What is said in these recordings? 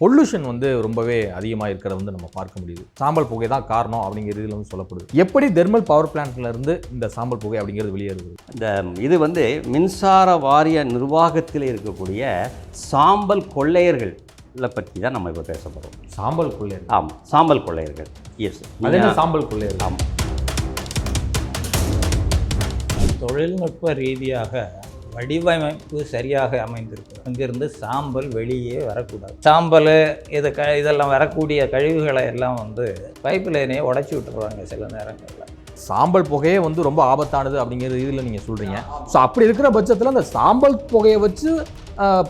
Pollution வந்து ரொம்பவே அதிகமாக இருக்கிறத வந்து நம்ம பார்க்க முடியுது. சாம்பல் புகை தான் காரணம் அப்படிங்கிற இதில் வந்து சொல்லப்படுது. எப்படி தெர்மல் பவர் பிளான்ட்ல இருந்து இந்த சாம்பல் புகை அப்படிங்கிறது வெளியேறுது? இந்த இது வந்து மின்சார வாரிய நிர்வாகத்தில் இருக்கக்கூடிய சாம்பல் கொள்ளையர்களை பற்றி தான் நம்ம இப்போ பேச போகிறோம் சாம்பல் கொள்ளை ஆமாம் சாம்பல் கொள்ளையர்கள். எஸ் அது என்ன சாம்பல் கொள்ளை ஆமாம் தொழில்நுட்ப ரீதியாக வடிவமைப்பு சரியாக அமைந்திருக்கு. அங்கிருந்து சாம்பல் வெளியே வரக்கூடாது. சாம்பல் இது க இதெல்லாம் வரக்கூடிய கழிவுகளை எல்லாம் வந்து பைப் லைனே உடச்சி விட்டுருவாங்க சில நேரங்களில். சாம்பல் புகையே வந்து ரொம்ப ஆபத்தானது அப்படிங்கிற இதில் நீங்கள் சொல்கிறீங்க ஸோ அப்படி இருக்கிற பட்சத்தில் அந்த சாம்பல் புகையை வச்சு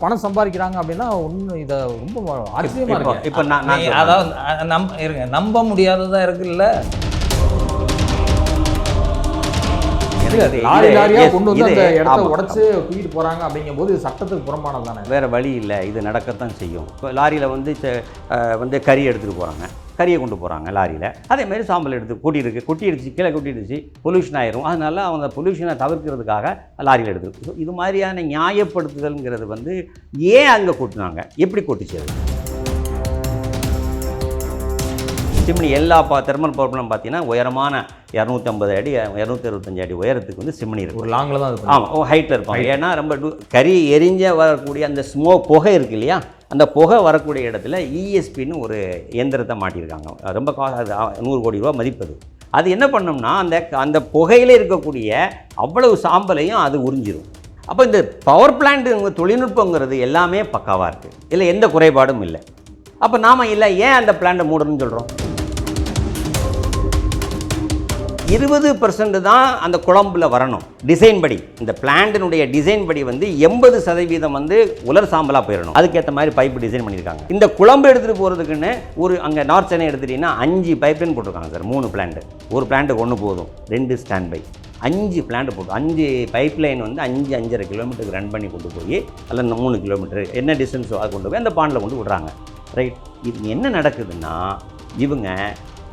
பணம் சம்பாதிக்கிறாங்க அப்படின்னா ஒன்று இதை ரொம்ப ஆச்சரியமாக இப்போ இருக்கு. இப்போ நான். அதாவது நம் இருங்க. நம்ப முடியாததா இருக்குல்ல? எனக்கு லாரி லாரியா கொண்டு வந்து அந்த இடத்த. உடைச்சு தூக்கிட்டு போறாங்க அப்படிங்கும்போது இது சட்டத்துக்கு புறம்பானது தானே? வேறு வழி இல்லை. இது நடக்கத்தான் செய்யும். இப்போ லாரியில் வந்து வந்து கறி எடுத்துகிட்டு போகிறாங்க கறியை கொண்டு போகிறாங்க லாரியில். அதேமாரி சாம்பல் எடுத்து கொட்டியிருக்கு கொட்டிடுச்சு கீழே கொட்டிடுச்சு பொல்யூஷன் ஆயிரும். அதனால அவங்க பொல்யூஷனை தவிர்க்கிறதுக்காக லாரியில் எடுத்து இது மாதிரியான நியாயப்படுத்துதல்ங்கிறது வந்து ஏன் அங்கே கொட்டினாங்க? எப்படி கொட்டுச்சு அது? சிம்னி எல்லா பா தெர்மல் பவர் பிளான் பார்த்தீங்கன்னா உயரமான இரநூத்தம்பது அடி இரநூத்தி அறுபத்தஞ்சு அடி உயரத்துக்கு வந்து சிம்னி இருக்கும் ஒரு லாங்கில் தான் ஆமாம் ஓ ஹைட்டில் இருப்பாங்க ஏன்னா ரொம்ப டு- கறி எரிஞ்ச வரக்கூடிய அந்த ஸ்மோக் புகை இருக்கு இல்லையா? அந்த புகை வரக்கூடிய இடத்துல இஎஸ்பின்னு ஒரு இயந்திரத்தை மாட்டியிருக்காங்க. ரொம்ப கா நூறு கோடி ரூபா மதிப்பது அது. என்ன பண்ணோம்னா அந்த அந்த புகையில் இருக்கக்கூடிய அவ்வளவு சாம்பலையும் அது உறிஞ்சிரும். அப்போ இந்த பவர் பிளான்ட் தொழில்நுட்பங்கிறது எல்லாமே பக்காவாக இருக்குது இதில் எந்த குறைபாடும் இல்லை. அப்போ நாம் இல்லை ஏன் அந்த பிளான்ட்டை மூடணும்னு சொல்கிறோம் இருபது பர்சன்ட் தான் அந்த குழம்புல வரணும். டிசைன் படி. இந்த பிளான்ட்டினுடைய டிசைன் படி வந்து எண்பது சதவீதம் வந்து உலர் சாம்பலாக போயிடணும் அதுக்கேற்ற மாதிரி பைப் டிசைன் பண்ணியிருக்காங்க. இந்த குழம்பு எடுத்துகிட்டு போகிறதுக்குன்னு ஒரு அங்கே நார்த் சென்னை எடுத்துகிட்டீங்கன்னா அஞ்சு பைப்லைன் போட்டிருக்காங்க சார். மூணு பிளான்ட் ஒரு பிளான்ட்டுக்கு ஒன்று போதும். ரெண்டு ஸ்டாண்ட் பை அஞ்சு பிளான்ட் போட்டு அஞ்சு பைப் லைன் வந்து அஞ்சு அஞ்சரை கிலோமீட்டருக்கு ரன் பண்ணி கொண்டு போய் அதில் இந்த மூணு கிலோமீட்டர் என்ன டிஸ்டன்ஸோ அதை கொண்டு போய் அந்த பாண்டில் கொண்டு விடுறாங்க. ரைட் இது என்ன நடக்குதுன்னா இவங்க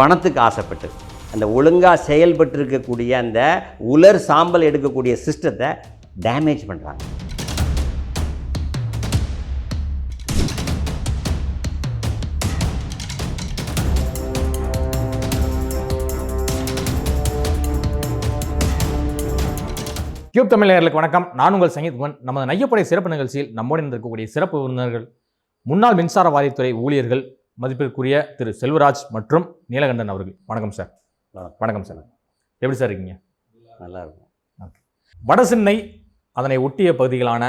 பணத்துக்கு ஆசைப்பட்டு அந்த ஒழுங்காக செயல்பட்டு இருக்கக்கூடிய அந்த உலர் சாம்பல் எடுக்கக்கூடிய சிஸ்டத்தை டேமேஜ் பண்ணுறாங்க கியூப் தமிழர்களுக்கு வணக்கம். நான் உங்கள் சங்கீத் குமன். நமது நையப்படை சிறப்பு நிகழ்ச்சியில் நம்முடன் இருக்கக்கூடிய சிறப்பு விருந்தினர்கள் முன்னாள் மின்சார வாரியத்துறை ஊழியர்கள் மதிப்பிற்குரிய திரு செல்வராஜ் மற்றும் நீலகண்டன் அவர்கள். வணக்கம் சார். வணக்கம். சார். எப்படி சார் இருக்கீங்க? நல்லா இருக்கும் வடசென்னை அதனை ஒட்டிய பகுதிகளான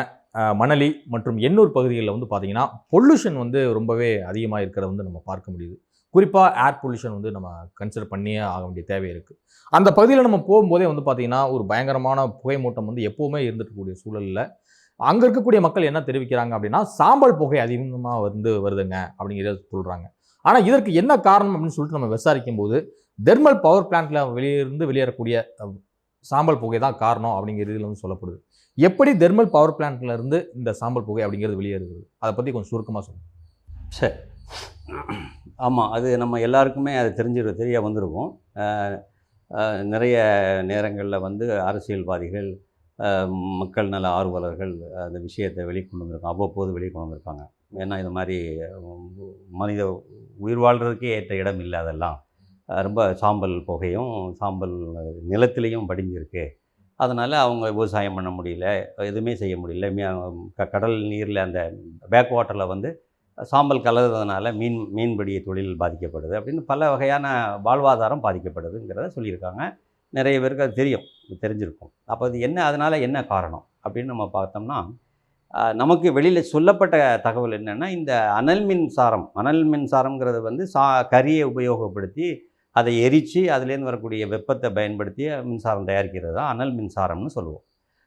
மணலி மற்றும் எண்ணூர் பகுதிகளில் வந்து பார்த்தீங்கன்னா பொல்யூஷன் வந்து ரொம்பவே அதிகமாக இருக்கிறத வந்து நம்ம பார்க்க முடியுது. குறிப்பாக ஏர் பொல்யூஷன் வந்து நம்ம கன்சிடர் பண்ணியே ஆக வேண்டிய தேவை இருக்குது அந்த பகுதியில் நம்ம போகும்போதே வந்து பார்த்தீங்கன்னா ஒரு பயங்கரமான புகை மூட்டம் வந்து எப்போவுமே இருந்துட்டு சூழலில் அங்கே இருக்கக்கூடிய மக்கள் என்ன தெரிவிக்கிறாங்க அப்படின்னா சாம்பல் புகை அதிகமாக வந்து வருதுங்க அப்படிங்கிறத சொல்கிறாங்க ஆனால் இதற்கு என்ன காரணம் அப்படின்னு சொல்லிட்டு நம்ம விசாரிக்கும் போது தெர்மல் பவர் பிளான்ட்ல வெளியிருந்து வெளியேறக்கூடிய சாம்பல் புகை தான் காரணம் அப்படிங்கிற இதில் வந்து சொல்லப்படுது. எப்படி தெர்மல் பவர் பிளான்ட்ல இருந்து இந்த சாம்பல் புகை அப்படிங்கிறது வெளியேறுகிறது? அதை பற்றி கொஞ்சம் சுருக்கமாக சொல்லுங்கள் சரி ஆமாம் அது நம்ம எல்லாருக்குமே அது தெரிஞ்சிரு தெரிய வந்திருக்கும். நிறைய நேரங்களில் வந்து அரசியல்வாதிகள் மக்கள் நல ஆர்வலர்கள் அந்த விஷயத்தை வெளிக்கொண்டு வந்திருக்காங்க அவ்வப்போது வெளிக்கொண்டு வந்திருக்காங்க. ஏன்னா இது மாதிரி மனித உயிர் வாழ்கிறதுக்கே ஏற்ற இடம் இல்லை அதெல்லாம். ரொம்ப சாம்பல் புகையும் சாம்பல் நிலத்திலையும் படிஞ்சிருக்கு. அதனால் அவங்க விவசாயம் பண்ண முடியல எதுவுமே செய்ய முடியல. க- கடல் நீரில் அந்த பேக் வாட்டரில் வந்து சாம்பல் கலர்றதுனால மீன் மீன்பிடி தொழில் பாதிக்கப்படுது அப்படின்னு பல வகையான வாழ்வாதாரம் பாதிக்கப்படுதுங்கிறத சொல்லியிருக்காங்க. நிறைய பேருக்கு அது தெரியும் தெரிஞ்சிருக்கும். அப்போ அது என்ன அதனால் என்ன காரணம் அப்படின்னு நம்ம பார்த்தோம்னா நமக்கு வெளியில் சொல்லப்பட்ட தகவல் என்னென்னா இந்த அனல் மின்சாரம் அனல் மின்சாரம்ங்கிறது வந்து சா கரியை உபயோகப்படுத்தி அதை எரித்து அதுலேருந்து வரக்கூடிய வெப்பத்தை பயன்படுத்தி மின்சாரம் தயாரிக்கிறது தான் அனல் மின்சாரம்னு சொல்லுவோம்.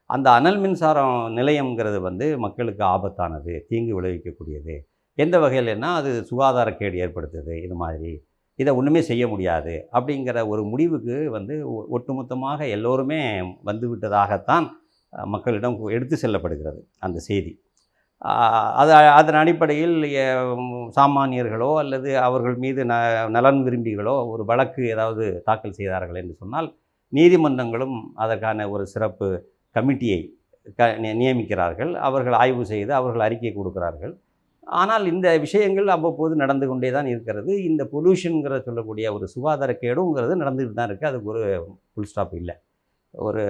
அந்த அனல் மின்சாரம் நிலையம்ங்கிறது வந்து மக்களுக்கு ஆபத்தானது தீங்கு விளைவிக்கக்கூடியது. எந்த வகையிலன்னா அது சுகாதாரக்கேடு ஏற்படுத்துது இது மாதிரி. இதை ஒன்றுமே செய்ய முடியாது அப்படிங்கிற ஒரு முடிவுக்கு வந்து ஒ- ஒட்டுமொத்தமாக எல்லோருமே வந்து விட்டதாகத்தான் மக்களிடம் எடுத்து செல்லப்படுகிறது அந்த செய்தி. அது அதன் அடிப்படையில் சாமானியர்களோ அல்லது அவர்கள் மீது ந நலன் விரும்பிகளோ ஒரு வழக்கு ஏதாவது தாக்கல் செய்தார்கள் என்று சொன்னால் நீதிமன்றங்களும் அதற்கான ஒரு சிறப்பு கமிட்டியை க நியமிக்கிறார்கள். அவர்கள் ஆய்வு செய்து அவர்கள் அறிக்கை கொடுக்கிறார்கள். ஆனால் இந்த விஷயங்கள் அவ்வப்போது நடந்து கொண்டே தான் இருக்கிறது. இந்த பொல்யூஷனுங்கிற சொல்லக்கூடிய ஒரு சுகாதார கேடுங்கிறது நடந்துகிட்டு தான் இருக்குது அதுக்கு ஒரு ஃபுல் ஸ்டாப் இல்லை. ஒரு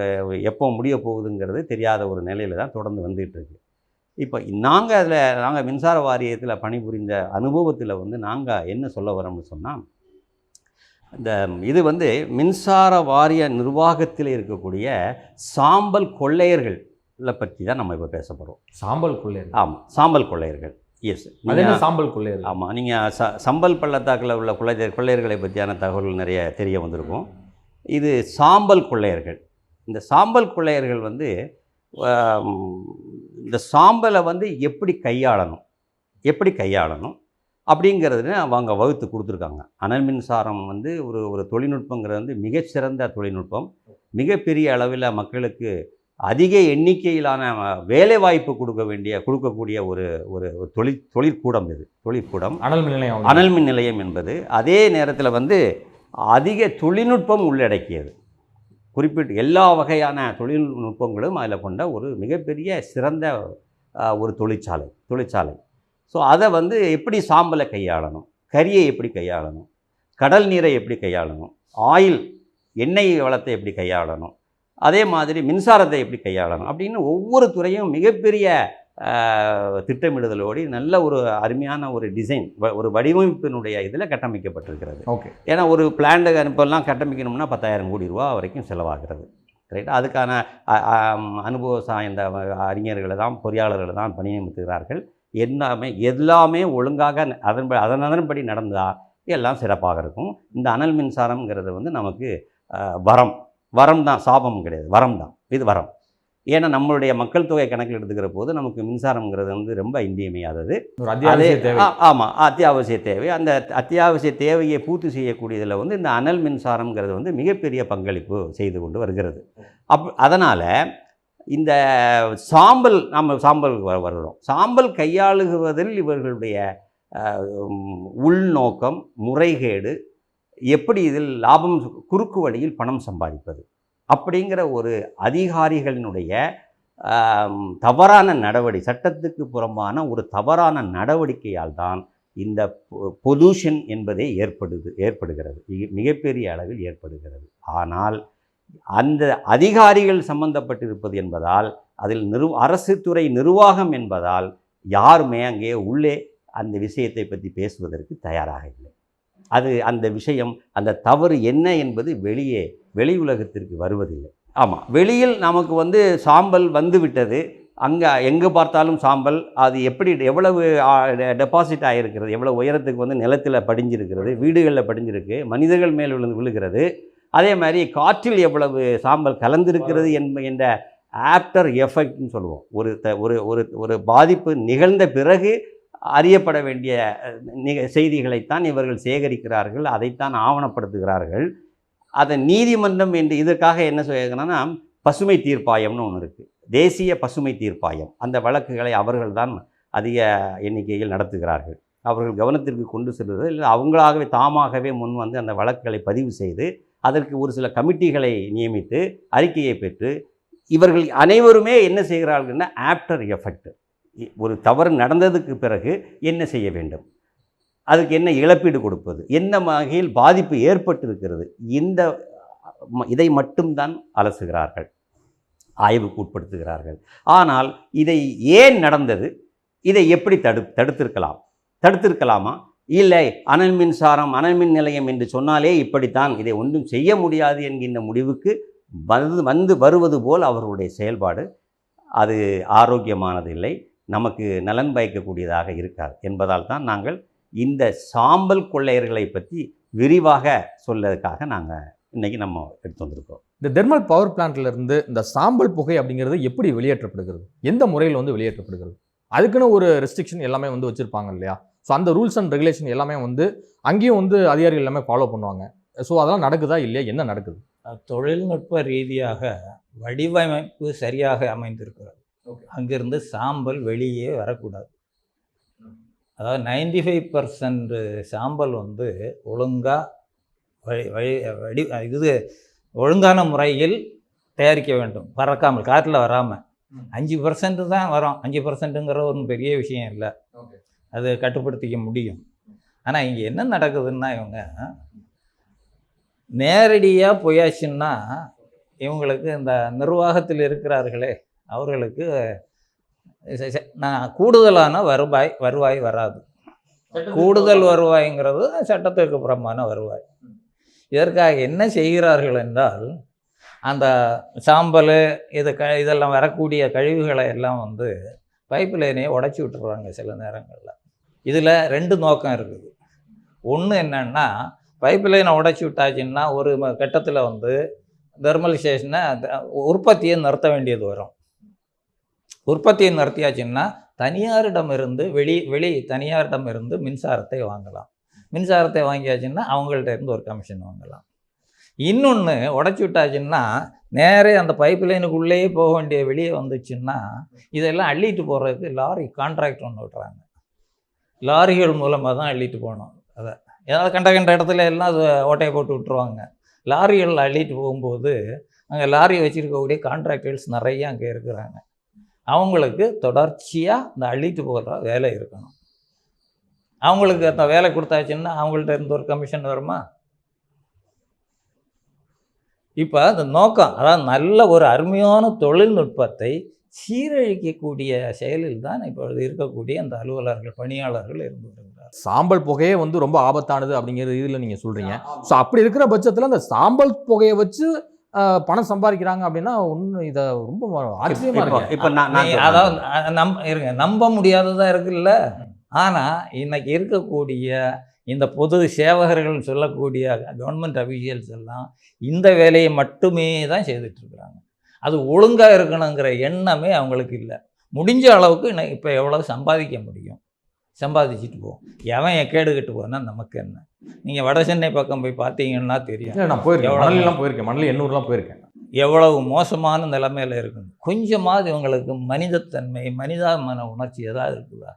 எப்போ முடிய போகுதுங்கிறது தெரியாத ஒரு நிலையில் தான் தொடர்ந்து வந்துகிட்டு இருக்குது இப்போ நாங்கள் அதில் நாங்கள் மின்சார வாரியத்தில் பணிபுரிந்த அனுபவத்தில் வந்து நாங்கள் என்ன சொல்ல வரோம்னு சொன்னால் இந்த இது வந்து மின்சார வாரிய நிர்வாகத்தில் இருக்கக்கூடிய சாம்பல் கொள்ளையர்களை பற்றி தான் நம்ம இப்போ பேச போகிறோம் சாம்பல் கொள்ளையர் ஆமாம் சாம்பல் கொள்ளையர்கள். எஸ் அது என்ன சாம்பல் கொள்ளையர் ஆமாம் நீங்கள் ச சம்பல் பள்ளத்தாக்கில் உள்ள கொள்ளையர் கொள்ளையர்களை பற்றியான தகவல்கள் நிறைய தெரிய வந்திருக்கும். இது சாம்பல் கொள்ளையர்கள். இந்த சாம்பல் கொள்ளையர்கள் வந்து இந்த சாம்பலை வந்து எப்படி கையாளணும்? எப்படி கையாளணும்? அப்படிங்கிறது அவங்க வகுத்து கொடுத்துருக்காங்க. அனல் மின்சாரம் வந்து ஒரு ஒரு தொழில்நுட்பங்கிறது வந்து மிகச்சிறந்த தொழில்நுட்பம். மிகப்பெரிய அளவில் மக்களுக்கு அதிக எண்ணிக்கையிலான வேலை வாய்ப்பு கொடுக்க வேண்டிய கொடுக்கக்கூடிய ஒரு ஒரு ஒரு தொழில் தொழிற்கூடம் இது. தொழிற்கூடம். அனல் மின் நிலையம். அனல் மின் நிலையம் என்பது. அதே நேரத்தில் வந்து அதிக தொழில்நுட்பம் உள்ளடக்கியது. குறிப்பிட்டு எல்லா வகையான தொழில்நுட்பங்களும் அதில் கொண்ட ஒரு மிகப்பெரிய சிறந்த ஒரு தொழிற்சாலை தொழிற்சாலை. ஸோ அதை வந்து எப்படி சாம்பலை கையாளணும்? கரியை எப்படி கையாளணும்? கடல் நீரை எப்படி கையாளணும்? ஆயில் எண்ணெய் வளத்தை எப்படி கையாளணும்? அதே மாதிரி மின்சாரத்தை எப்படி கையாளணும்? அப்படின்னு ஒவ்வொரு துறையும் மிகப்பெரிய திட்டமிடுதலோடு நல்ல ஒரு அருமையான ஒரு டிசைன் ஒரு வடிவமைப்பினுடைய இதில் கட்டமைக்கப்பட்டிருக்கிறது. ஓகே. ஏன்னா ஒரு பிளான்டு அனுப்பெல்லாம் கட்டமைக்கணும்னா பத்தாயிரம் கோடி ரூபா வரைக்கும் செலவாகிறது. ரைட் அதுக்கான அனுபவ சாய்ந்த அறிஞர்களை தான் பொறியாளர்களை தான் பணி நியமித்துகிறார்கள் எல்லாமே எல்லாமே ஒழுங்காக அதன் அதன் அதன்படி நடந்தால் எல்லாம் சிறப்பாக இருக்கும். இந்த அனல் மின்சாரம்ங்கிறது வந்து நமக்கு வரம். வரம் தான் சாபம் கிடையாது. வரம் தான். இது வரம். ஏன்னா நம்மளுடைய மக்கள் தொகை கணக்கில் எடுத்துக்கிற போது நமக்கு மின்சாரம்ங்கிறது வந்து ரொம்ப இன்றியமையாதது. ஆமாம் அத்தியாவசிய தேவை. அந்த அத்தியாவசிய தேவையை பூர்த்தி செய்யக்கூடியதில் வந்து இந்த அனல் மின்சாரம்ங்கிறது வந்து மிகப்பெரிய பங்களிப்பு செய்து கொண்டு வருகிறது. அப் அதனால் இந்த சாம்பல் நம்ம சாம்பல் வருகிறோம். சாம்பல் கையாளுகுவதில் இவர்களுடைய உள்நோக்கம் முறைகேடு எப்படி இதில் லாபம் குறுக்கு வழியில் பணம் சம்பாதிப்பது? அப்படிங்கிற ஒரு அதிகாரிகளினுடைய தவறான நடவடி சட்டத்துக்கு புறம்பான ஒரு தவறான நடவடிக்கையால் தான் இந்த பொல்யூஷன் என்பதே ஏற்படுது ஏற்படுகிறது. மிக- மிகப்பெரிய அளவில் ஏற்படுகிறது. ஆனால் அந்த அதிகாரிகள் சம்பந்தப்பட்டிருப்பது என்பதால் அதில் நிரு அரசு துறை நிர்வாகம் என்பதால் யாருமே அங்கே உள்ளே அந்த விஷயத்தை பற்றி பேசுவதற்கு தயாராக இல்லை. அது அந்த விஷயம் அந்த தவறு என்ன என்பது வெளியே வெளி உலகத்திற்கு வருவதில்லை. ஆமாம் வெளியில் நமக்கு வந்து சாம்பல் வந்து விட்டது. அங்கே எங்கே பார்த்தாலும் சாம்பல் அது எப்படி எவ்வளவு டெபாசிட் ஆகிருக்கிறது எவ்வளவு உயரத்துக்கு வந்து நிலத்தில் படிஞ்சிருக்கிறது வீடுகளில் படிஞ்சிருக்கு மனிதர்கள் மேல் விழுந்து விழுகிறது. அதே மாதிரி காற்றில் எவ்வளவு சாம்பல் கலந்திருக்கிறது என்ப என்ற ஆஃப்டர் எஃபெக்ட்னு சொல்லுவோம். ஒரு த ஒரு ஒரு ஒரு பாதிப்பு நிகழ்ந்த பிறகு அறியப்பட வேண்டிய நிக செய்திகளைத்தான் இவர்கள் சேகரிக்கிறார்கள் அதைத்தான் ஆவணப்படுத்துகிறார்கள். அதை நீதிமன்றம் என்று இதற்காக என்ன சொல்லியிருக்கணும்னா பசுமை தீர்ப்பாயம்னு ஒன்று இருக்குது தேசிய பசுமை தீர்ப்பாயம். அந்த வழக்குகளை அவர்கள் தான் அதிக எண்ணிக்கையில் நடத்துகிறார்கள். அவர்கள் கவனத்திற்கு கொண்டு செல்வது இல்லை அவங்களாகவே தாமாகவே முன் வந்து அந்த வழக்குகளை பதிவு செய்து அதற்கு ஒரு சில கமிட்டிகளை நியமித்து அறிக்கையை பெற்று இவர்கள் அனைவருமே என்ன செய்கிறார்கள்னா ஆப்டர் எஃபெக்ட் ஒரு தவறு நடந்ததுக்கு பிறகு என்ன செய்ய வேண்டும்? அதுக்கு என்ன இழப்பீடு கொடுப்பது? என்ன வகையில் பாதிப்பு ஏற்பட்டிருக்கிறது? இந்த இதை மட்டும்தான் அலசுகிறார்கள். ஆய்வுக்கு உட்படுத்துகிறார்கள். ஆனால் இதை ஏன் நடந்தது? இதை எப்படி தடு தடுத்திருக்கலாம்? தடுத்திருக்கலாமா? இல்லை அனல் மின்சாரம் அனல் மின் நிலையம் என்று சொன்னாலே இப்படித்தான். இதை ஒன்றும் செய்ய முடியாது என்கின்ற முடிவுக்கு வந்து வந்து வருவது போல் அவர்களுடைய செயல்பாடு அது ஆரோக்கியமானது இல்லை நமக்கு நலன் பயக்கக்கூடியதாக இருக்காது என்பதால் தான் நாங்கள் இந்த சாம்பல் கொள்ளையர்களை பற்றி விரிவாக சொல்லதுக்காக நாங்கள் இன்னைக்கு நம்ம எடுத்து வந்திருக்கோம். இந்த தெர்மல் பவர் பிளான்ட்ல இருந்து இந்த சாம்பல் புகை அப்படிங்கிறது எப்படி வெளியேற்றப்படுகிறது? எந்த முறையில் வந்து வெளியேற்றப்படுகிறது? அதுக்குன்னு ஒரு ரெஸ்ட்ரிக்ஷன் எல்லாமே வந்து வச்சிருப்பாங்க இல்லையா? ஸோ அந்த ரூல்ஸ் அண்ட் ரெகுலேஷன் எல்லாமே வந்து அங்கேயும் வந்து அதிகாரிகள் எல்லாமே ஃபாலோ பண்ணுவாங்க. ஸோ அதெல்லாம் நடக்குதா இல்லையா? என்ன நடக்குது? தொழில்நுட்ப ரீதியாக வடிவமைப்பு சரியாக அமைந்திருக்கிறது. அங்கிருந்து சாம்பல் வெளியே வரக்கூடாது. அதாவது நைன்டி ஃபைவ் சாம்பல் வந்து ஒழுங்காக வழி வழி வடி இது ஒழுங்கான முறையில் தயாரிக்க வேண்டும். பறக்காமல் காற்றில் வராமல் அஞ்சு பர்சன்ட் தான் வரும். அஞ்சு பர்சன்ட்டுங்கிற ஒரு பெரிய விஷயம் இல்லை. அது கட்டுப்படுத்திக்க முடியும். ஆனால் இங்கே என்ன நடக்குதுன்னா இவங்க நேரடியாக போயாச்சுன்னா இவங்களுக்கு இந்த நிர்வாகத்தில் இருக்கிறார்களே அவர்களுக்கு நான் கூடுதலான வருவாய் வருவாய் வராது. கூடுதல் வருவாய்ங்கிறது சட்டத்துக்கு புறம்பான வருவாய். இதற்காக என்ன செய்கிறார்கள் என்றால் அந்த சாம்பல் இது க இதெல்லாம் வரக்கூடிய கழிவுகளை எல்லாம் வந்து பைப் லைனையே உடச்சி விட்டுறாங்க சில நேரங்களில். இதில் ரெண்டு நோக்கம் இருக்குது. ஒன்று என்னன்னா பைப் லைனை உடச்சி விட்டாச்சுன்னா ஒரு கட்டத்தில் வந்து தெர்மல் ஸ்டேஷனை உற்பத்தியை நிறுத்த வேண்டியது வரும். உற்பத்தியை நடத்தியாச்சுன்னா தனியாரிடம் இருந்து வெளி வெளி தனியாரிடமிருந்து மின்சாரத்தை வாங்கலாம். மின்சாரத்தை வாங்கியாச்சுன்னா அவங்கள்ட்ட இருந்து ஒரு கமிஷன் வாங்கலாம். இன்னொன்று உடச்சி விட்டாச்சுன்னா நேரே அந்த பைப் லைனுக்குள்ளேயே போக வேண்டிய வெளியே வந்துச்சுன்னா இதெல்லாம் அள்ளிட்டு போகிறதுக்கு லாரி கான்ட்ராக்ட் ஒன்று விட்றாங்க. லாரிகள் மூலமாக தான் அள்ளிட்டு போகணும். அதை ஏதாவது கண்ட கண்ட இடத்துல எல்லாம் அது ஓட்டையை போட்டு விட்டுருவாங்க. லாரிகள் அள்ளிட்டு போகும்போது அங்கே லாரி வச்சுருக்கக்கூடிய கான்ட்ராக்டர்ஸ் நிறைய அங்கே இருக்கிறாங்க. அவங்களுக்கு தொடர்ச்சியாக இந்த அள்ளிட்டு போகிற வேலை இருக்கணும். அவங்களுக்கு அந்த வேலை கொடுத்தாச்சுன்னா அவங்கள்ட்ட இருந்து ஒரு கமிஷன் வருமா? இப்போ அந்த நோக்கம் அதாவது நல்ல ஒரு அருமையான தொழில்நுட்பத்தை சீரழிக்கக்கூடிய செயலில் தான் இப்பொழுது இருக்கக்கூடிய அந்த அலுவலர்கள் பணியாளர்கள் இருந்து வருகிறார் சாம்பல் புகையே வந்து ரொம்ப ஆபத்தானது அப்படிங்கிற இதில் நீங்கள் சொல்கிறீங்க ஸோ அப்படி இருக்கிற பட்சத்தில் அந்த சாம்பல் புகையை வச்சு பணம் சம்பாதிக்கிறாங்க அப்படின்னா ஒன்று இதை ரொம்ப ஆச்சரியமா இப்போ இருக்கு. இப்போ நான். அதாவது நம் இருங்க நம்ப முடியாததா இருக்குல்ல? ஆனால் இன்னைக்கு இருக்கக்கூடிய இந்த பொது சேவகர்கள் சொல்லக்கூடிய கவர்மெண்ட் அஃபீஷியல்ஸ் எல்லாம் இந்த வேலையை மட்டுமே தான் செய்துட்டு இருக்கிறாங்க அது ஒழுங்காக இருக்கணுங்கிற எண்ணமே அவங்களுக்கு இல்லை. முடிஞ்ச அளவுக்கு இப்போ எவ்வளோ சம்பாதிக்க முடியும்? சம்பாதிச்சுட்டு போவோம் எவன் கேடுகட்டு போனா நமக்கு என்ன? நீங்கள் வட சென்னை பக்கம் போய் பார்த்தீங்கன்னா தெரியும். நான் போயிருக்கேன்? மணலிலாம் போயிருக்கேன். மணலி எண்ணூறுலாம் போயிருக்கேன். எவ்வளவு மோசமான நிலைமையில் இருக்குது கொஞ்சமாவது இவங்களுக்கு மனிதத்தன்மை மனிதாபிமான உணர்ச்சி ஏதாவது இருக்குதா?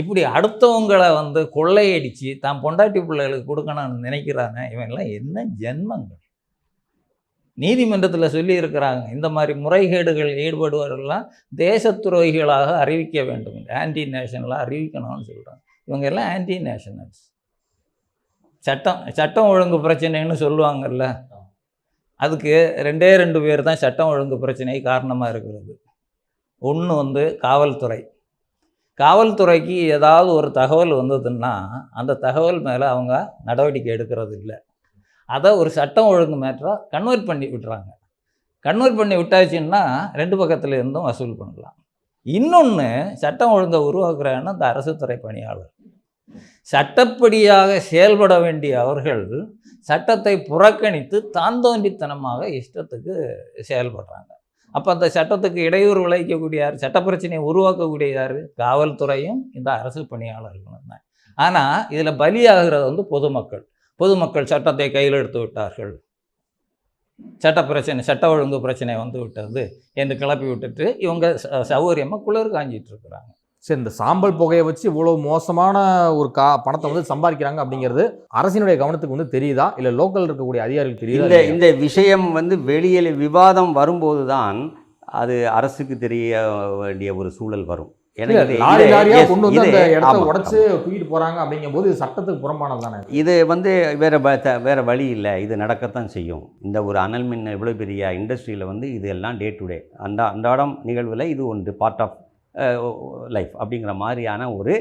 இப்படி அடுத்தவங்களை வந்து கொள்ளையடித்து தான் பொண்டாட்டி பிள்ளைகளுக்கு கொடுக்கணும்னு நினைக்கிறாங்க இவங்கெல்லாம் என்ன ஜென்மங்கள்? நீதிமன்றத்தில் சொல்லி இருக்கிறாங்க இந்த மாதிரி முறைகேடுகள் ஈடுபடுவவர்கள்லாம் தேச துரோகிகளாக அறிவிக்க வேண்டும் ஆன்டி நேஷனலாக அறிவிக்கணும்னு சொல்கிறாங்க இவங்க எல்லாம் ஆன்டி நேஷனல்ஸ் சட்டம் சட்டம் ஒழுங்கு பிரச்சனைன்னு சொல்லுவாங்கல்ல. அதுக்கு ரெண்டே ரெண்டு பேர் தான் சட்டம் ஒழுங்கு பிரச்சனை காரணமாக இருக்கிறது. ஒன்று வந்து காவல்துறை. காவல்துறைக்கு ஏதாவது ஒரு தகவல் வந்ததுன்னா அந்த தகவல் மேலே அவங்க நடவடிக்கை எடுக்கிறது இல்லை அதை ஒரு சட்டம் ஒழுங்கு மேட்டராக கன்வெர்ட் பண்ணி விட்டுறாங்க. கன்வெர்ட் பண்ணி விட்டாச்சுன்னா ரெண்டு பக்கத்தில் இருந்தும் வசூல் பண்ணலாம். இன்னொன்று சட்டம் ஒழுங்கை உருவாக்குறாங்கன்னா இந்த அரசு துறை பணியாளர். சட்டப்படியாக செயல்பட வேண்டிய அவர்கள் சட்டத்தை புறக்கணித்து தாந்தோண்டித்தனமாக இஷ்டத்துக்கு செயல்படுறாங்க. அப்போ அந்த சட்டத்துக்கு இடையூறு விளைவிக்கக்கூடிய யார்? சட்ட பிரச்சனையை உருவாக்கக்கூடிய யார்? காவல்துறையும் இந்த அரசு பணியாளர்களும் தான். ஆனால் இதில் பலியாகிறது வந்து பொதுமக்கள். பொதுமக்கள் சட்டத்தை கையில் எடுத்து விட்டார்கள். சட்ட பிரச்சனை சட்ட ஒழுங்கு பிரச்சனை வந்து விட்டது என்று கிளப்பி விட்டுட்டு இவங்க ச- சௌகரியமா குளிர் காஞ்சிட்டு இருக்கிறாங்க. சரி இந்த சாம்பல் புகையை வச்சு இவ்வளவு மோசமான ஒரு கா பணத்தை வந்து சம்பாதிக்கிறாங்க அப்படிங்கிறது அரசினுடைய கவனத்துக்கு வந்து தெரியுதா? இல்லை லோக்கல் இருக்கக்கூடிய அதிகாரிகளுக்கு தெரியுதா இந்த விஷயம் வந்து வெளியில் விவாதம் வரும்போது தான் அது அரசுக்கு தெரிய வேண்டிய ஒரு சூழல் வரும். லாரி லாரியா கொண்டு வந்து அந்த இடத்த உடைச்சு தூக்கிட்டு போறாங்க அப்படிங்கும் போது இது சட்டத்துக்கு புறம்பானது தானே இது? வந்து வேற வேற வழி இல்லை. இது நடக்கத்தான் செய்யும். இந்த ஒரு அனல் மின் இவ்வளோ பெரிய இண்டஸ்ட்ரியில் வந்து இது எல்லாம் டே டு டே அந்த அன்றாடம் நிகழ்வில் இது ஒன்று பார்ட் ஆஃப் லைஃப் அப்படிங்கிற மாதிரியான ஒரு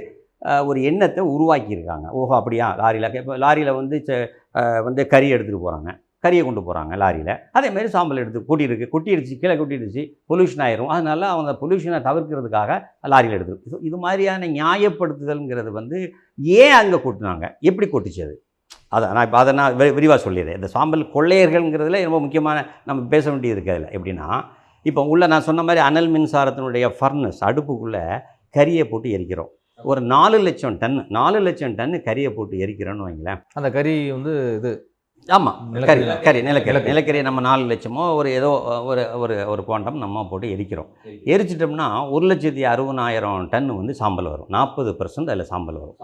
ஒரு எண்ணத்தை உருவாக்கியிருக்காங்க. ஓஹோ அப்படியா? லாரியில் இப்போ லாரியில் வந்து வந்து கறி எடுத்துகிட்டு போகிறாங்க கறியை கொண்டு போகிறாங்க லாரியில். அதேமாரி சாம்பல் எடுத்து கொட்டியிருக்கு. கொட்டிடுச்சு கீழே கொட்டிடுச்சு பொல்யூஷன் ஆயிரும். அதனால் அவங்க பொல்யூஷனை தவிர்க்கிறதுக்காக லாரியில் எடுத்து இது- இது மாதிரியான நியாயப்படுத்துதல்ங்கிறது வந்து ஏன் அங்கே கொட்டினாங்க? எப்படி கொட்டிச்சது அது? அதை நான் இப்போ அதை நான் விரிவாக சொல்லிடுறேன். இந்த சாம்பல் கொள்ளையர்கள்ங்கிறதுல ரொம்ப முக்கியமான நம்ம பேச வேண்டியது இருக்குது அதில். எப்படின்னா இப்போ உள்ள நான் சொன்ன மாதிரி அனல் மின்சாரத்தினுடைய ஃபர்னஸ் அடுப்புக்குள்ளே கரியை போட்டு எரிக்கிறோம். ஒரு நாலு லட்சம் டன் நாலு லட்சம் டன் கரியை போட்டு எரிக்கிறோன்னு வைங்களேன். அந்த கறி வந்து இது ஆமாம். கறி கறி நிலக்கரி. நிலக்கரி. நிலக்கரியை நம்ம நாலு லட்சமோ ஒரு ஏதோ ஒரு ஒரு ஒரு குவாண்டம் நம்ம போட்டு எரிக்கிறோம். எரிச்சிட்டோம்னா ஒரு லட்சத்தி அறுபதாயிரம் டன் வந்து சாம்பல் வரும். நாற்பது பர்சன்ட் அதில் சாம்பல் வரும்.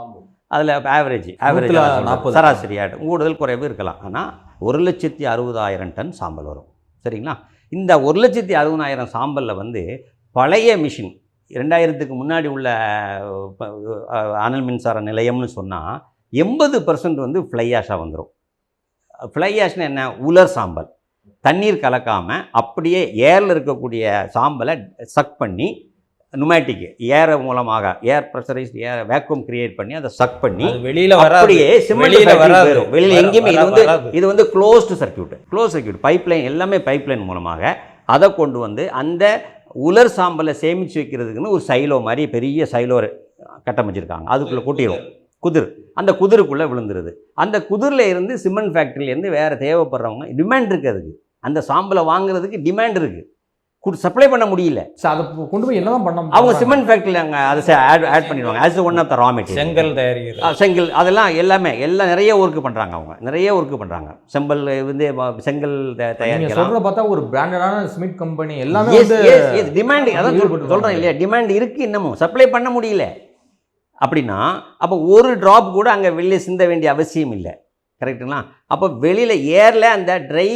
அதில் ஆவரேஜ் ஆவரேஜ் நாற்பது. சராசரியாக கூடுதல் குறைவு இருக்கலாம். ஆனால் ஒரு லட்சத்தி அறுபதாயிரம் டன் சாம்பல் வரும். சரிங்களா? இந்த ஒரு லட்சத்தி அறுபதாயிரம் சாம்பலில் வந்து பழைய மிஷின் ரெண்டாயிரத்துக்கு முன்னாடி உள்ள அனல் மின்சார நிலையம்னு சொன்னால் எண்பது பர்சன்ட் வந்து ஃப்ளை ஆஷாக வந்துடும் ஃப்ளை ஆஷ்னா என்ன? உலர் சாம்பல். தண்ணீர் கலக்காமல் அப்படியே ஏரில் இருக்கக்கூடிய சாம்பலை சக் பண்ணி நுமேட்டிக் ஏர் மூலமாக air pressurise air vacuum create பண்ணி அதை சக் பண்ணி வெளியில வராது. அப்படியே சிமெண்ட் வெளியில ஃபேக்டரி வராது. போயிடும் வெளியில வர- எங்கேயுமே இது வர- வந்து. இது வந்து closed circuit close circuit pipeline எல்லாமே பைப்லைன் மூலமாக அதை கொண்டு வந்து அந்த உலர் சாம்பலை சேமித்து வைக்கிறதுக்குன்னு ஒரு சைலோ மாதிரி பெரிய சைலோ கட்டமைச்சிருக்காங்க. அதுக்குள்ளே கூட்டிடும் குதிர். அந்த குதிருக்குள்ளே விழுந்துருது. அந்த குதிரில் இருந்து சிமெண்ட் ஃபேக்ட்ரியிலேருந்து வேறு தேவைப்படுறவங்க டிமாண்ட் இருக்குது அதுக்கு. அந்த சாம்பலை வாங்குறதுக்கு டிமாண்ட் இருக்குது சப்ளை பண்ண முடியல. அதை கொண்டு போய் என்னதான் பண்ண அவங்க சிமெண்ட் ஃபேக்ட்ரியில் அங்கே அதை ஆட் ஆட் பண்ணிடுவாங்க. As one of the raw material செங்கல் தயாரிக்கிறது. ஆ, செங்கல் அதெல்லாம் எல்லாமே எல்லாம் நிறைய ஒர்க் பண்ணுறாங்க அவங்க. நிறைய ஒர்க் பண்ணுறாங்க செம்பல் வந்து செங்கல் த- நீங்க தயாரிக்கலாம். சொல்ற பார்த்தா ஒரு பிராண்டடான சிமெண்ட் கம்பெனி எல்லாமே வந்து டிமாண்ட் அதான் சொல்- ஈடுபட்டு சொல்றேன் இல்லையா? டிமாண்ட் இருக்கு இன்னமும். சப்ளை பண்ண முடியல. அப்படின்னா அப்போ ஒரு ட்ராப் கூட அங்கே வெளியே சிந்த வேண்டிய அவசியம் இல்லை கரெக்டுங்களா அப்போ வெளியில் ஏரில் அந்த ட்ரை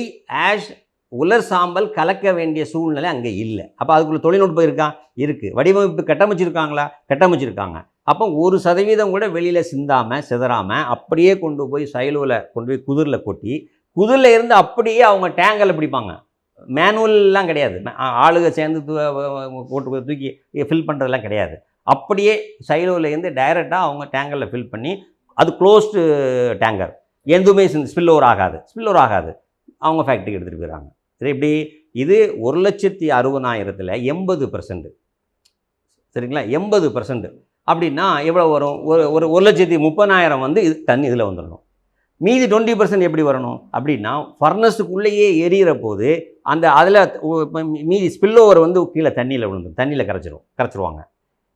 ஆஷ் உலர் சாம்பல் கலக்க வேண்டிய சூழ்நிலை அங்கே இல்லை அப்போ அதுக்குள்ளே தொழில்நுட்பம் இருக்கா இருக்குது வடிவமைப்பு கட்டமைச்சிருக்காங்களா கட்டமைச்சிருக்காங்க அப்போ ஒரு சதவீதம் கூட வெளியில் சிந்தாமல் சிதறாமல் அப்படியே கொண்டு போய் சைலோவில் கொண்டு போய் குதிரில் கொட்டி குதிரில் இருந்து அப்படியே அவங்க டேங்கில் பிடிப்பாங்க மேனுவல்லாம் கிடையாது ஆளுக ஆளுங்க சேர்ந்து போய் தூக்கி ஃபில் பண்ணுறதெல்லாம் கிடையாது அப்படியே சைலோவில் டைரெக்டாக அவங்க டேங்கரில் ஃபில் பண்ணி அது க்ளோஸ்டு டேங்கர் எதுவுமே ஸ்பில் ஓவர் ஆகாது. ஸ்பில் ஓவர் ஆகாது. அவங்க ஃபேக்ட்ரிக்கு எடுத்துகிட்டு போயிடுறாங்க. சரி எப்படி இது ஒரு லட்சத்தி அறுபதாயிரத்தில் எண்பது பர்சன்ட் சரிங்களா? எண்பது பர்சன்ட் அப்படின்னா எவ்வளோ வரும்? ஒரு ஒரு ஒரு லட்சத்தி முப்பதாயிரம் வந்து இது தண்ணி இதில் வந்துடணும். மீதி டுவெண்ட்டி பர்சன்ட் எப்படி வரணும்? அப்படின்னா ஃபர்னஸுக்குள்ளேயே எரியிற போது அந்த அதில் மீதி ஸ்பில் ஓவர் வந்து கீழே தண்ணியில் விழுந்துடும் தண்ணியில் கரைச்சிரும் கரைச்சிருவாங்க.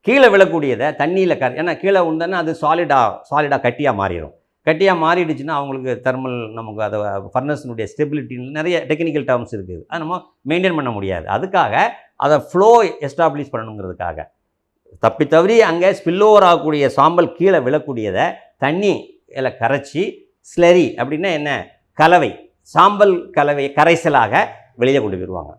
கீழே விழக்கூடியதை தண்ணியில் கரை ஏன்னா கீழே விழுந்தோன்னா அது சாலிடாக சாலிடாக கட்டியாக மாறிடும் கட்டியாக மாறிடுச்சுன்னா அவங்களுக்கு தெர்மல் நமக்கு அதை ஃபர்னஸினுடைய ஸ்டெபிலிட்டின்னு நிறைய டெக்னிக்கல் டேர்ம்ஸ் இருக்குது அதை நம்ம மெயின்டைன் பண்ண முடியாது. அதுக்காக அதை ஃப்ளோ எஸ்டாப்ளிஷ் பண்ணணுங்கிறதுக்காக. தப்பி தவறி அங்கே ஸ்பில்லோவர் ஆகக்கூடிய சாம்பல் கீழே விழக்கூடியதை தண்ணி இதில் கரைச்சி ஸ்லரி அப்படின்னா என்ன? கலவை. சாம்பல் கலவை கரைசலாக வெளியே கொண்டு போயிடுவாங்க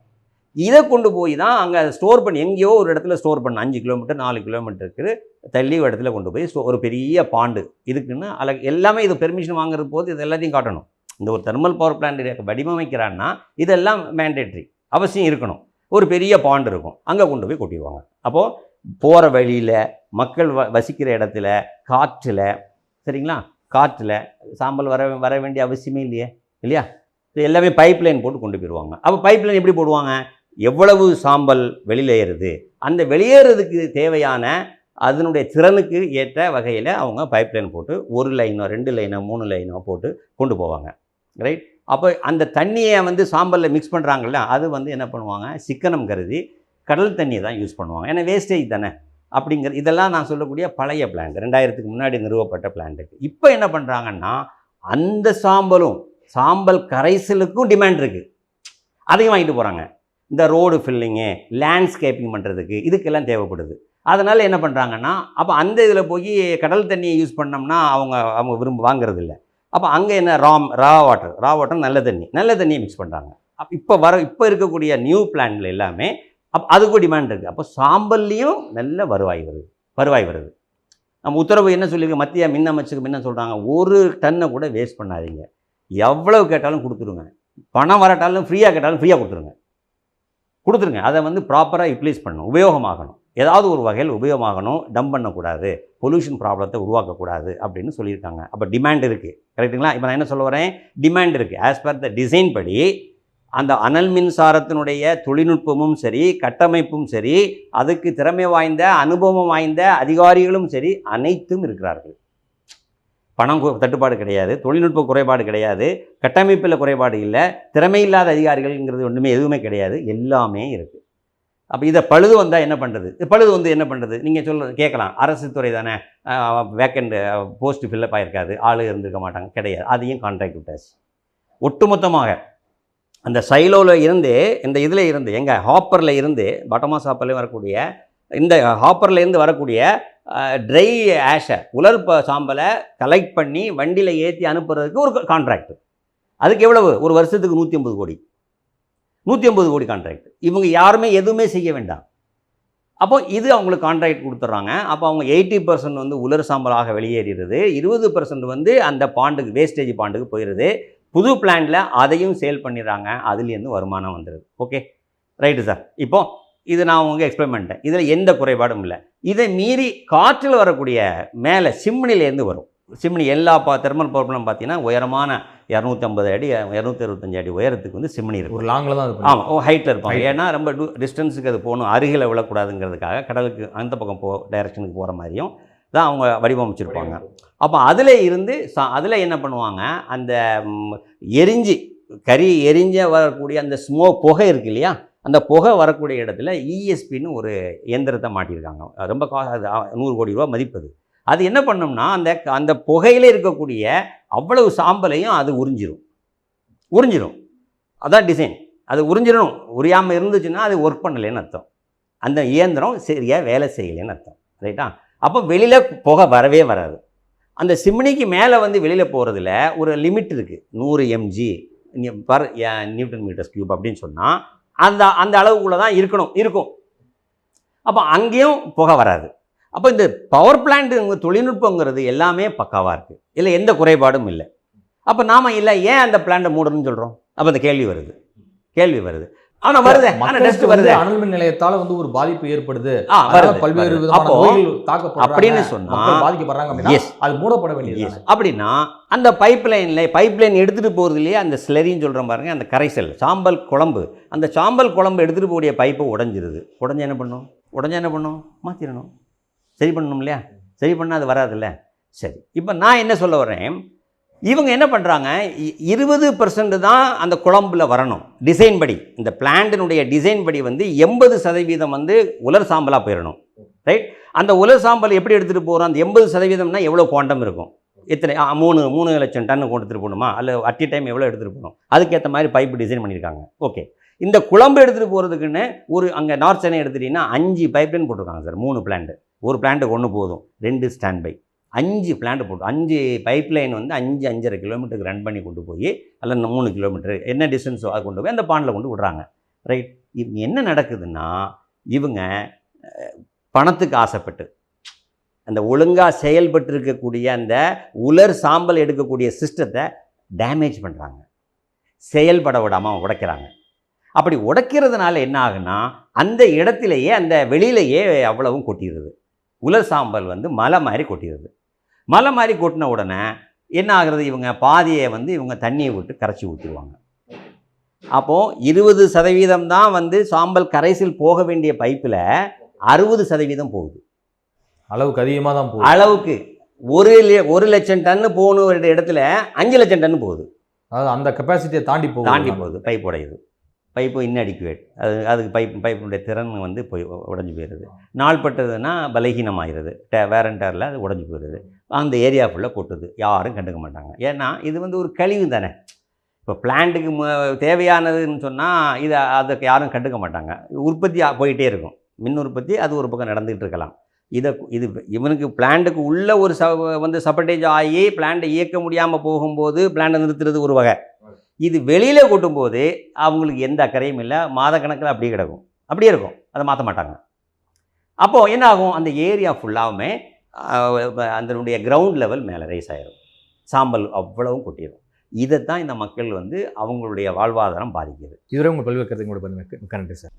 இதை கொண்டு போய் தான் அங்கே ஸ்டோர் பண்ணி எங்கேயோ ஒரு இடத்துல ஸ்டோர் பண்ண அஞ்சு கிலோமீட்டர் நாலு கிலோமீட்டருக்கு தள்ளி ஒரு இடத்துல கொண்டு போய் ஸ்டோ- ஒரு பெரிய பாண்டு இதுக்குன்னு அல எல்லாமே இது பெர்மிஷன் வாங்குற போது இது எல்லாத்தையும் காட்டணும். இந்த ஒரு தெர்மல் பவர் பிளான்ட் வடிவமைக்கிறான்னா இதெல்லாம் மேண்டேட்ரி அவசியம் இருக்கணும். ஒரு பெரிய பாண்டு இருக்கும். அங்கே கொண்டு போய் கொட்டிடுவாங்க. அப்போது போகிற வழியில் மக்கள் வ வசிக்கிற இடத்துல காற்றில் சரிங்களா? காற்றில் சாம்பல் வர வர வேண்டிய அவசியமே இல்லையே இல்லையா? இது எல்லாமே பைப் லைன் போட்டு கொண்டு போயிடுவாங்க. அப்போ பைப் லைன் எப்படி போடுவாங்க? எவ்வளவு சாம்பல் வெளியேறுது? அந்த வெளியேறதுக்கு தேவையான அதனுடைய திறனுக்கு ஏற்ற வகையில் அவங்க பைப் லைன் போட்டு ஒரு லைனோ ரெண்டு லைனோ மூணு லைனோ போட்டு கொண்டு போவாங்க. ரைட் அப்போ அந்த தண்ணியை வந்து சாம்பலில் மிக்ஸ் பண்ணுறாங்கல்ல அது வந்து என்ன பண்ணுவாங்க? சிக்கனம் கருதி கடல் தண்ணியை தான் யூஸ் பண்ணுவாங்க. ஏன்னா வேஸ்டேஜ் தானே? அப்படிங்கிற இதெல்லாம் நான் சொல்லக்கூடிய பழைய பிளான்ட் ரெண்டாயிரத்துக்கு முன்னாடி நிறுவப்பட்ட பிளான்ட்டுக்கு இப்போ என்ன பண்ணுறாங்கன்னா அந்த சாம்பலும் சாம்பல் கரைசலுக்கும் டிமாண்ட் இருக்குது அதையும் வாங்கிட்டு போகிறாங்க இந்த ரோடு ஃபில்லிங்கு லேண்ட்ஸ்கேப்பிங் பண்ணுறதுக்கு இதுக்கெல்லாம் தேவைப்படுது. அதனால் என்ன பண்ணுறாங்கன்னா அப்போ அந்த இதில் போய் கடல் தண்ணியை யூஸ் பண்ணோம்னா அவங்க அவங்க விரும்ப வாங்குறது இல்லை அப்போ அங்கே என்ன ராம் ரா வாட்டர் ரா வாட்டர் நல்ல தண்ணி நல்ல தண்ணியை மிக்ஸ் பண்ணுறாங்க அப்போ இப்போ வர இப்போ இருக்கக்கூடிய நியூ பிளான்ல எல்லாமே அப்போ அதுக்கும் டிமாண்ட் இருக்குது அப்போ சாம்பல்லையும் நல்ல வருவாய் வருது வருவாய் வருது. நம்ம உத்தரவு என்ன சொல்லியிருக்கு? மத்திய மின் அமைச்சுக்கு முன்ன சொல்கிறாங்க ஒரு டன்னை கூட வேஸ்ட் பண்ணாதீங்க. எவ்வளவு கேட்டாலும் கொடுத்துருங்க. பணம் வரட்டாலும் ஃப்ரீயாக கேட்டாலும் ஃப்ரீயாக கொடுத்துருங்க. கொடுத்துருங்க. அதை வந்து ப்ராப்பராக யூட்டிலைஸ் பண்ணணும். உபயோகமாகணும். ஏதாவது ஒரு வகையில் உபயோகமாகணும். டம்ப் பண்ணக்கூடாது. பொல்யூஷன் ப்ராப்ளத்தை உருவாக்கக்கூடாது அப்படின்னு சொல்லியிருக்காங்க. அப்போ டிமாண்ட் இருக்குது கரெக்டுங்களா இப்போ நான் என்ன சொல்ல வரேன்? டிமாண்ட் இருக்குது ஆஸ் பர் த டிசைன் படி அந்த அனல் மின்சாரத்தினுடைய தொழில்நுட்பமும் சரி கட்டமைப்பும் சரி அதுக்கு திறமை வாய்ந்த அனுபவம் வாய்ந்த அதிகாரிகளும் சரி அனைத்தும் இருக்கிறார்கள். பணம் தட்டுப்பாடு கிடையாது தொழில்நுட்ப குறைபாடு கிடையாது கட்டமைப்பில் குறைபாடு இல்லை திறமை இல்லாத அதிகாரிகள்ங்கிறது ஒன்றுமே எதுவுமே கிடையாது எல்லாமே இருக்குது அப்போ இதை பழுது வந்தால் என்ன பண்ணுறது பழுது வந்து என்ன பண்ணுறது நீங்கள் சொல்ல கேட்கலாம் அரசு துறை தானே வேக்கண்ட் போஸ்ட் ஃபில்லப் ஆகிருக்காது ஆளு இருந்திருக்க மாட்டாங்க. கிடையாது. அதையும் கான்ட்ராக்ட் விட்டாச்சு ஒட்டுமொத்தமாக அந்த சைலோவில் இருந்து இந்த இதில் இருந்து எங்கள் ஹாப்பரில் இருந்து பட்டமா சாப்பர்லேயும் வரக்கூடிய இந்த ஹாப்பர்லேருந்து வரக்கூடிய ட்ரை ஆஷை உலர் ப- சாம்பலை கலெக்ட் பண்ணி வண்டியில் ஏற்றி அனுப்புறதுக்கு ஒரு கான்ட்ராக்ட் அதுக்கு எவ்வளவு? ஒரு வருஷத்துக்கு நூற்றி ஐம்பது கோடி. நூற்றி ஐம்பது கோடி கான்ட்ராக்ட் இவங்க யாருமே எதுவுமே செய்ய வேண்டாம். அப்போ இது அவங்களுக்கு கான்ட்ராக்ட் கொடுத்துட்றாங்க. அப்போ அவங்க எயிட்டி பர்சன்ட் வந்து உலர் சாம்பலாக வெளியேறிடுது. இருபது பர்சன்ட் வந்து அந்த பாண்டுக்கு வேஸ்டேஜ் பாண்டுக்கு போயிடுது. புது பிளான்ல அதையும் சேல் பண்ணிடுறாங்க. அதுலேருந்து வருமானம் வந்துடுது. ஓகே ரைட்டு சார் இப்போது இது நான் உங்களுக்கு எக்ஸ்பிளைன் பண்ணிட்டேன். இதில் எந்த குறைபாடும் இல்லை. இதை மீறி காற்றில் வரக்கூடிய மேலே சிம்னிலேருந்து வரும். சிம்னி எல்லா பா தெர்மல் பவர் பிளான் பார்த்தீங்கன்னா உயரமான இரநூத்தம்பது அடி இரநூத்தி அறுபத்தஞ்சு அடி உயரத்துக்கு வந்து சிம்னி இருக்கும் ஒரு லாங்கில் தான் அது ஆமாம் ஓ ஹைட்டில் இருப்பாங்க. ஏன்னா ரொம்ப டிஸ்டன்ஸுக்கு அது போகணும். அருகில் விழக்கூடாதுங்கிறதுக்காக கடலுக்கு அந்த பக்கம் போ டைரக்ஷனுக்கு போகிற மாதிரியும் தான் அவங்க வடிவமைச்சிருப்பாங்க. அப்போ அதில் இருந்து சா அதில் என்ன பண்ணுவாங்க? அந்த எரிஞ்சு கறி எரிஞ்ச வரக்கூடிய அந்த ஸ்மோ புகை இருக்கு இல்லையா? அந்த புகை வரக்கூடிய இடத்துல இஎஸ்பின்னு ஒரு இயந்திரத்தை மாட்டியிருக்காங்க. ரொம்ப கா அது நூறு கோடி ரூபா மதிப்பது. அது என்ன பண்ணோம்னா அந்த அந்த புகையில் இருக்கக்கூடிய அவ்வளவு சாம்பலையும் அது உறிஞ்சிரும். உறிஞ்சிரும். அதான் டிசைன் அது உறிஞ்சிடணும் உரியாமல் இருந்துச்சுன்னா அது ஒர்க் பண்ணலைன்னு அர்த்தம். அந்த இயந்திரம் சரியாக வேலை செய்யலைன்னு அர்த்தம். ரைட்டா? அப்போ வெளியில் புகை வரவே வராது. அந்த சிம்னிக்கு மேலே வந்து வெளியில் போகிறதுல ஒரு லிமிட் இருக்குது நூறு MG per newton meters cube அப்படின்னு சொன்னால் அந்த அந்த அளவுக்குள்ளே தான் இருக்கணும் இருக்கும். அப்போ அங்கேயும் புகை வராது. அப்போ இந்த பவர் பிளான்ட் தொழில்நுட்பங்கிறது எல்லாமே பக்காவாக இருக்குது இல்லை எந்த குறைபாடும் இல்லை. அப்போ நாம் இல்லை ஏன் அந்த பிளான்ட்டை மூடணும்னு சொல்கிறோம் அப்போ அந்த கேள்வி வருது. கேள்வி வருது. ஆனால் வருது. மக்களுக்கு டெஸ்ட் வருது. அனல் மின் நிலையத்தால வந்து ஒரு பாதிப்பு ஏற்படுது. பல்வேறு. விதமான நோய்கள் தாக்கப்படுறாங்க. அப்படின்னு சொன்னா பாதிக்கப்படுறாங்க அப்படின்னா அது மூடப்பட வேண்டியது அப்படின்னா அந்த பைப் லைனில் பைப் லைன் எடுத்துகிட்டு போகிறதுலையே அந்த ஸ்லரின்னு சொல்கிறோம் பாருங்க அந்த கரைசல் சாம்பல் குழம்பு. அந்த சாம்பல் குழம்பு எடுத்துகிட்டு போகக்கூடிய பைப்பு உடஞ்சிருது. உடஞ்சா என்ன பண்ணும்? உடஞ்சா என்ன பண்ணும்? மாற்றிடணும் சரி பண்ணணும் இல்லையா? சரி பண்ணால் அது வராதுல்ல? சரி. இப்போ நான் என்ன சொல்ல வரேன் இவங்க என்ன பண்ணுறாங்க இருபது பர்சன்ட் தான் அந்த குழம்புல வரணும். டிசைன் படி. இந்த பிளான்டினுடைய டிசைன் படி வந்து எண்பது சதவீதம் வந்து உலர் சாம்பலாக போயிடணும் ரைட் அந்த உலர் சாம்பல் எப்படி எடுத்துகிட்டு போகிறோம் அந்த எண்பது சதவீதம்னா எவ்வளோ குவாண்டம் இருக்கும்? எத்தனை மூணு மூணு லட்சம் டன் கொடுத்துட்டு போகணுமா? அல்ல அட் டைம் எவ்வளோ எடுத்துகிட்டு போகணும்? அதுக்கேற்ற மாதிரி பைப் டிசைன் பண்ணியிருக்காங்க. ஓகே இந்த குழம்பு எடுத்துகிட்டு போகிறதுக்குன்னு ஒரு அங்கே நார்த் சென்னை எடுத்துகிட்டிங்கன்னா அஞ்சு பைப் லைன் போட்டிருக்காங்க சார் மூணு பிளான்ட் ஒரு பிளான்ட்டுக்கு ஒன்று போதும். ரெண்டு ஸ்டாண்ட் பை அஞ்சு பிளான்ட் போட்டு அஞ்சு பைப் லைன் வந்து அஞ்சு அஞ்சரை கிலோமீட்டருக்கு ரன் பண்ணி கொண்டு போய் அல்ல மூணு கிலோமீட்டர் என்ன டிஸ்டன்ஸோ அதை கொண்டு போய் அந்த பாண்டில் கொண்டு விடுறாங்க. ரைட் இவங்க என்ன நடக்குதுன்னா இவங்க பணத்துக்கு ஆசைப்பட்டு அந்த ஒழுங்காக செயல்பட்டு இருக்கக்கூடிய அந்த உலர் சாம்பல் எடுக்கக்கூடிய சிஸ்டத்தை டேமேஜ் பண்ணுறாங்க செயல்பட விடாமல் உடைக்கிறாங்க. அப்படி உடைக்கிறதுனால என்ன ஆகுனா அந்த இடத்துலையே அந்த வெளியிலையே அவ்வளவும் கொட்டிடுது உலர் சாம்பல் வந்து மலை மாதிரி கொட்டிடுது மலை மாதிரி கொட்டின உடனே என்ன ஆகுறது? இவங்க பாதியை வந்து இவங்க தண்ணியை விட்டு கரைச்சி ஊற்றிடுவாங்க அப்போது இருபது சதவீதம் தான் வந்து சாம்பல் கரைசல் போக வேண்டிய பைப்பில் அறுபது சதவீதம் போகுது. அளவுக்கு அதிகமாக தான் போகுது. அளவுக்கு ஒரு ஒரு லட்சம் டன்னு போகணும் இடத்துல அஞ்சு லட்சம் டன்னு போகுது. அதாவது அந்த கெப்பாசிட்டியை தாண்டி போகுது. தாண்டி போகுது. பைப் உடையுது. பைப்பு இன்னடிக்குவேட். அது அதுக்கு பைப் பைப்பினுடைய திறன் வந்து போய் உடஞ்சி போயிடுது. நாள்பட்டதுன்னா பலகீனமாயிருது டே வேரண்டரில் அது உடஞ்சி போயிடுது. அந்த ஏரியா ஃபுல்லாக கொட்டுது. யாரும் கண்டுக்க மாட்டாங்க. ஏன்னா இது வந்து ஒரு கழிவு தானே. இப்போ பிளான்ட்டுக்கு தேவையானதுன்னு சொன்னால் இதை அதுக்கு யாரும் கண்டுக்க மாட்டாங்க. உற்பத்தி ஆ- போயிட்டே இருக்கும். மின் உற்பத்தி அது ஒரு பக்கம் நடந்துகிட்டு இருக்கலாம். இதை இது இவனுக்கு பிளான்ட்டுக்கு உள்ள ஒரு ச வந்து சப்பர்டேஜ் ஆகி பிளான்ட்டை இயக்க முடியாமல் போகும்போது பிளான்ட்டை நிறுத்துறது ஒரு வகை. இது வெளியில் கொட்டும்போது அவங்களுக்கு எந்த அக்கறையும் இல்லை. மாதக்கணக்கில் அப்படியே கிடக்கும். அப்படியே இருக்கும். அதை மாற்ற மாட்டாங்க. அப்போது என்ன ஆகும் அந்த ஏரியா ஃபுல்லாகவுமே அதனுடைய கிரவுண்ட் லெவல் மேலே ரைஸ் ஆகிரும் சாம்பல் அவ்வளவும் கொட்டிடும் இதை தான் இந்த மக்கள் வந்து அவங்களுடைய வாழ்வாதாரம் பாதிக்குது. இதுவரை உங்கள் பல்வேறு கருத்துங்களோட பண்ணி மிக்க நன்றி சார்.